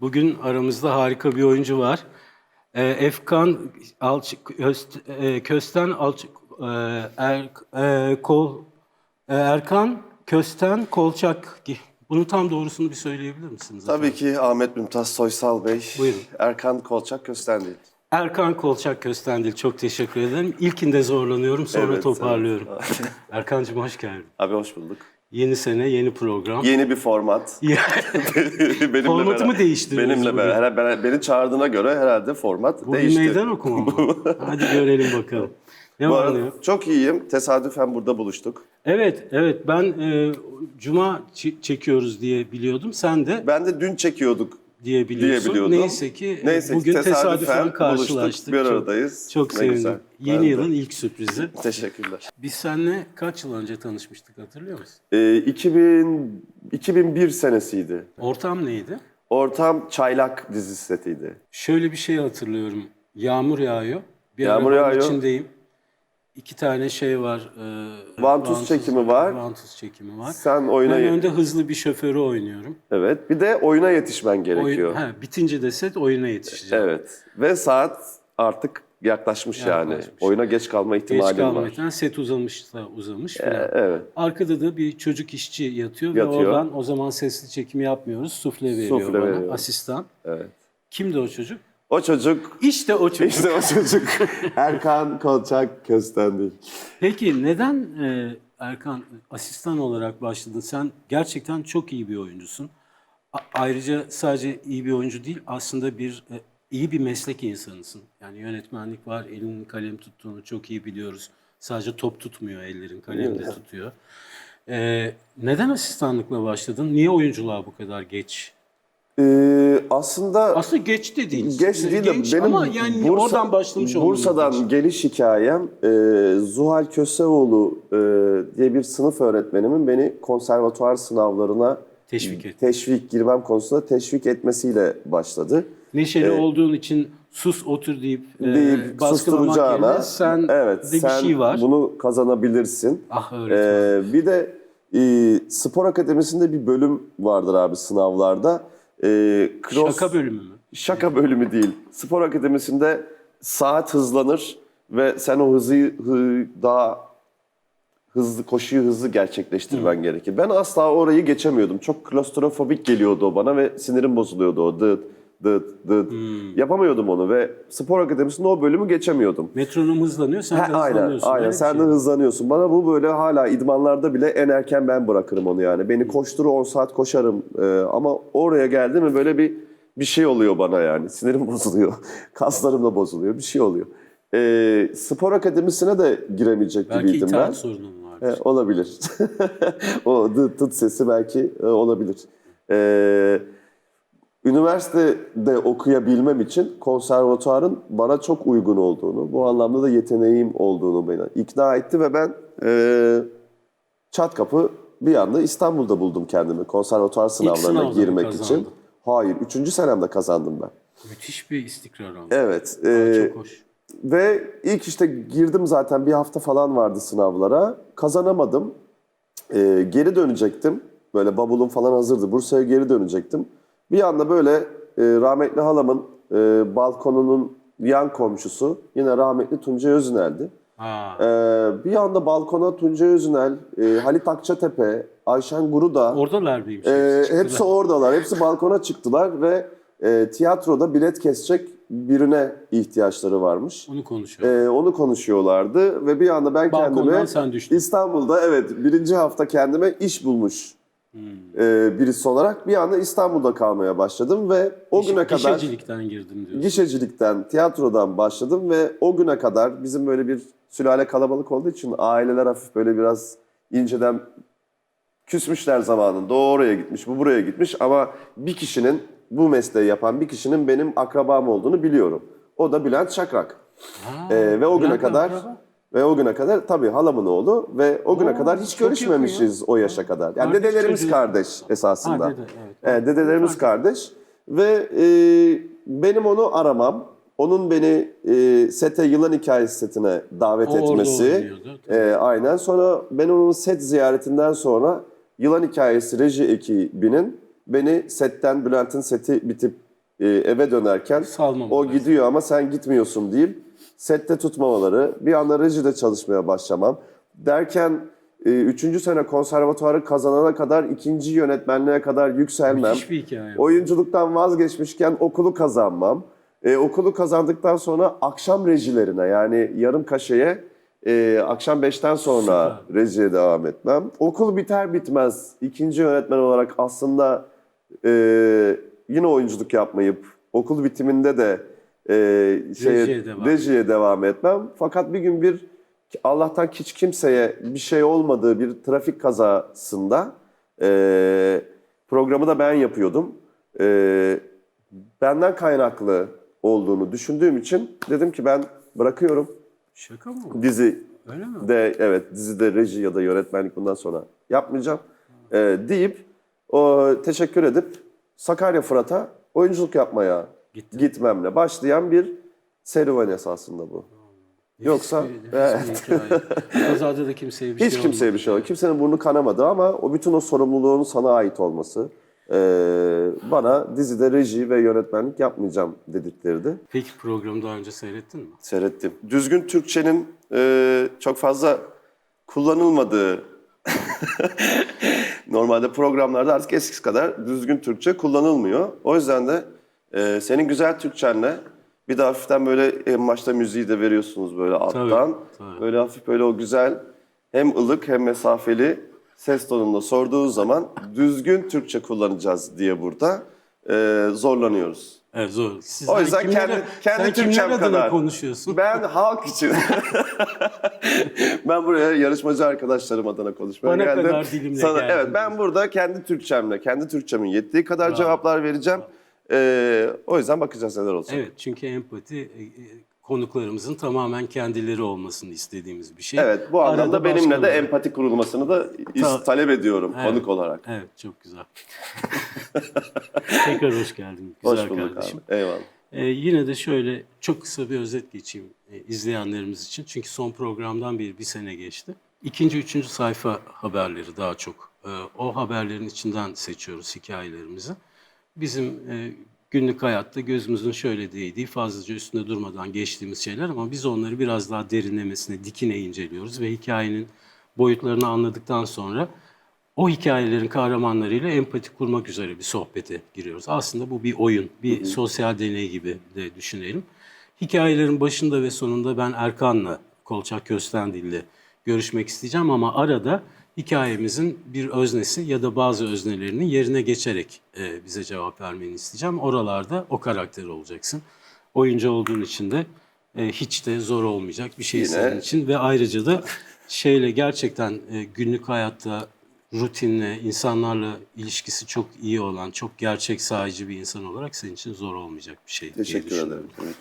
Bugün aramızda harika bir oyuncu var. Ee, Efkan Alç Köst, e, Kösten Alç e, er, e, Kol e, Erkan Kösten Kolçak. Bunun tam doğrusunu bir söyleyebilir misiniz? efendim? Tabii ki Ahmet Mümtaz Soysal Bey. Buyurun. Erkan Kolçak Köstendil. Erkan Kolçak Köstendil çok teşekkür ederim. İlkinde zorlanıyorum sonra Evet, toparlıyorum. Erkancığım hoş geldin. Abi hoş bulduk. Yeni sene yeni program. Yeni bir format. benimle Formatı mı beraber- değiştiriyoruz Benimle beraber. Ben- Beni çağırdığına göre herhalde format Bu bir değişti. meydan okuma mı? Hadi görelim bakalım. Ne Bu var arada çok iyiyim. Tesadüfen burada buluştuk. Evet, evet. Ben e, Cuma çekiyoruz diye biliyordum. Sen de Ben de dün çekiyorduk diye biliyorsun. biliyordum. Neyse ki Neyse bugün tesadüfen, tesadüfen karşılaştık. buluştuk, bir Çok- aradayız. Çok, Ne sevindim. güzel. Yeni Ben de. yılın ilk sürprizi. Teşekkürler. Biz seninle kaç yıl önce tanışmıştık hatırlıyor musun? Ee, 2000, 2001 senesiydi. Ortam neydi? Ortam Çaylak dizi setiydi. Şöyle bir şey hatırlıyorum. Yağmur yağıyor. Bir Yağmur yağıyor. içindeyim. İki tane şey var. E, Vantuz çekimi var. Vantuz çekimi var. Sen oyuna... Ben önde hızlı bir şoförü oynuyorum. Evet. Bir de oyuna yetişmen Oyun, gerekiyor. ha, bitince de set oyuna yetişeceğim. Evet. Ve saat artık yaklaşmış, yani. Yaklaşmış. Oyuna geç kalma Geç ihtimalin var. kalmaktan set uzamış da uzamış Ee, falan. evet. Arkada da bir çocuk işçi yatıyor, Yatıyor. ve oradan o zaman sesli çekim yapmıyoruz. Sufle veriyor Sufle bana veriyor. asistan. Evet. Kimdi o çocuk? O çocuk, İşte o çocuk. işte o çocuk. Erkan Kolçak Köstendil. Peki neden e, Erkan asistan olarak başladın? Sen gerçekten çok iyi bir oyuncusun. A- ayrıca sadece iyi bir oyuncu değil, aslında bir e, iyi bir meslek insanısın. Yani yönetmenlik var, elinin kalem tuttuğunu çok iyi biliyoruz. Sadece top tutmuyor, ellerin kalem de tutuyor. E, neden asistanlıkla başladın? Niye oyunculuğa bu kadar geç? Ee, aslında Aslında geç de değil. geç değil de Genç benim ama yani Bursa- oradan başlamış Bursa'dan ilginç. geliş hikayem e, Zuhal Köseoğlu e, diye bir sınıf öğretmenimin beni konservatuvar sınavlarına teşvik et. teşvik girmem konusunda teşvik etmesiyle başladı. Neşeli olduğun için sus otur deyip, e, deyip baskılamak susturacağına yerine sen evet de bir sen şey var. bunu kazanabilirsin. Ah öğretmen. Ee, bir de e, spor akademisinde bir bölüm vardır abi sınavlarda. Ee, cross- Şaka bölümü mü? Şaka bölümü değil. Spor akademisinde saat hızlanır ve sen o hızı hı- daha hızlı koşuyu hızlı gerçekleştirmen gerekir. Ben asla orayı geçemiyordum. Çok klostrofobik geliyordu o bana ve sinirim bozuluyordu o dıt dıt dıt. Yapamıyordum onu ve spor akademisinde o bölümü geçemiyordum. Metronom hızlanıyor, sen de Ha, aynen, hızlanıyorsun. aynen. Öyle bir Sen şey. de hızlanıyorsun. Bana bu böyle hala idmanlarda bile en erken ben bırakırım onu yani. Beni koşturu 10 saat koşarım Ee, ama oraya geldi mi böyle bir bir şey oluyor bana yani. Sinirim bozuluyor. Kaslarım da bozuluyor. Bir şey oluyor. Ee, spor akademisine de giremeyecek Belki gibiydim ben. itaat sorunun vardır. E, olabilir. o dıt dıt sesi belki e, olabilir. Ee, üniversitede okuyabilmem için konservatuarın bana çok uygun olduğunu, bu anlamda da yeteneğim olduğunu beni ikna etti ve ben e, çat kapı bir anda İstanbul'da buldum kendimi konservatuar sınavlarına sınavda girmek kazandın? için. Hayır, üçüncü senemde kazandım ben. Müthiş bir istikrar oldu. Evet. Aa, e, Çok hoş. ve ilk işte girdim zaten bir hafta falan vardı sınavlara. Kazanamadım. Ee, geri dönecektim. Böyle bavulum falan hazırdı. Bursa'ya geri dönecektim. Bir anda böyle e, rahmetli halamın e, balkonunun yan komşusu yine rahmetli Tuncay Özünel'di. Ha. Ee, bir anda balkona Tuncay Özünel, e, Halit Akçatepe, Ayşen Guruda Oradalar mıymış? Çıktılar. hepsi oradalar. Hepsi balkona çıktılar ve e, tiyatroda bilet kesecek birine ihtiyaçları varmış. Onu konuşuyor. Ee, onu konuşuyorlardı ve bir anda ben Balkondan kendime sen düştün. İstanbul'da evet birinci hafta kendime iş bulmuş Hmm. e, birisi olarak bir anda İstanbul'da kalmaya başladım ve o Giş- güne kadar Gişecilikten girdim diyorsun. gişecilikten, tiyatrodan başladım ve o güne kadar bizim böyle bir sülale kalabalık olduğu için aileler hafif böyle biraz inceden küsmüşler zamanında. O oraya gitmiş, bu buraya gitmiş ama bir kişinin, bu mesleği yapan bir kişinin benim akrabam olduğunu biliyorum. O da Bülent Şakrak. Ha, Ee, ve o güne Bülent kadar akraba. Ve o güne kadar tabii halamın oğlu ve o güne Oo, kadar hiç çok yakın görüşmemişiz o yaşa kadar. Yani Kardeş dedelerimiz çocuğu. kardeş esasında. Ha, dede, evet. Evet, dedelerimiz kardeş ve e, benim onu aramam, onun beni e, sete yılan hikayesi setine davet O etmesi. E, aynen. Sonra ben onun set ziyaretinden sonra yılan hikayesi reji ekibinin beni setten, Bülent'in seti bitip e, eve dönerken Salmamalı. o gidiyor ama sen gitmiyorsun deyip sette tutmamaları, bir anda rejide çalışmaya başlamam. Derken e, üçüncü sene konservatuarı kazanana kadar ikinci yönetmenliğe kadar yükselmem. Bir hikaye. Oyunculuktan vazgeçmişken okulu kazanmam. E, okulu kazandıktan sonra akşam rejilerine yani yarım kaşeye e, akşam 5'ten sonra rejiye devam etmem. Okul biter bitmez ikinci yönetmen olarak aslında e, yine oyunculuk yapmayıp okul bitiminde de e, şeye, Rejiye devam. rejiye devam etmem. Fakat bir gün bir Allah'tan hiç kimseye bir şey olmadığı bir trafik kazasında e, programı da ben yapıyordum. E, benden kaynaklı olduğunu düşündüğüm için dedim ki ben bırakıyorum Şaka mı? bu? dizi Öyle mi? de evet dizide reji ya da yönetmenlik bundan sonra yapmayacağım e, deyip o teşekkür edip Sakarya Fırat'a oyunculuk yapmaya Gittin. gitmemle başlayan bir serüven esasında bu. Yoksa- Nefis bir- nefis bir. Kazada da kimseye bir şey Hiç kimseye bir şey olmadı. Kimsenin burnu kanamadı ama o bütün o sorumluluğun sana ait olması e, bana dizide reji ve yönetmenlik yapmayacağım dedikleriydi. Peki programı daha önce seyrettin mi? Seyrettim. Düzgün Türkçenin e, çok fazla kullanılmadığı normalde programlarda artık eskisi kadar düzgün Türkçe kullanılmıyor. O yüzden de e, senin güzel Türkçenle bir de hafiften böyle en başta müziği de veriyorsunuz böyle alttan. tabii. Böyle hafif böyle o güzel hem ılık hem mesafeli ses tonunda sorduğu zaman düzgün Türkçe kullanacağız diye burada e, zorlanıyoruz. Evet zor. Siz O yüzden kimler- kendi- kendi Türkçem kadar. konuşuyorsun? Ben halk için. ben buraya yarışmacı arkadaşlarım adına konuşmaya Bana geldim. kadar dilimle geldin Evet ben burada kendi Türkçemle, kendi Türkçemin yettiği kadar cevaplar vereceğim. Ee, o yüzden bakacağız neler olacak. Evet çünkü empati e, e, konuklarımızın tamamen kendileri olmasını istediğimiz bir şey. Evet, bu anlamda Arada benimle de empati kurulmasını da Ta- talep ediyorum Evet. konuk olarak. Evet çok güzel. Tekrar hoş geldin Hoş güzel bulduk kardeşim. abi. Eyvallah. Ee, yine de şöyle çok kısa bir özet geçeyim e, izleyenlerimiz için. Çünkü son programdan beri bir sene geçti. İkinci, üçüncü sayfa haberleri daha çok. Ee, o haberlerin içinden seçiyoruz hikayelerimizi. Bizim e, günlük hayatta gözümüzün şöyle değdiği, fazlaca üstünde durmadan geçtiğimiz şeyler ama biz onları biraz daha derinlemesine, dikine inceliyoruz ve hikayenin boyutlarını anladıktan sonra o hikayelerin kahramanlarıyla empati kurmak üzere bir sohbete giriyoruz. Aslında bu bir oyun, bir sosyal deney gibi de düşünelim. Hikayelerin başında ve sonunda ben Erkan'la, Kolçak Köstendil'le görüşmek isteyeceğim ama arada hikayemizin bir öznesi ya da bazı öznelerinin yerine geçerek e, bize cevap vermeni isteyeceğim. Oralarda o karakter olacaksın. Oyuncu olduğun için de e, hiç de zor olmayacak bir şey Yine- senin için ve ayrıca da şeyle gerçekten e, günlük hayatta rutinle, insanlarla ilişkisi çok iyi olan, çok gerçek sahici bir insan olarak senin için zor olmayacak bir şey Teşekkür ederim. Evet.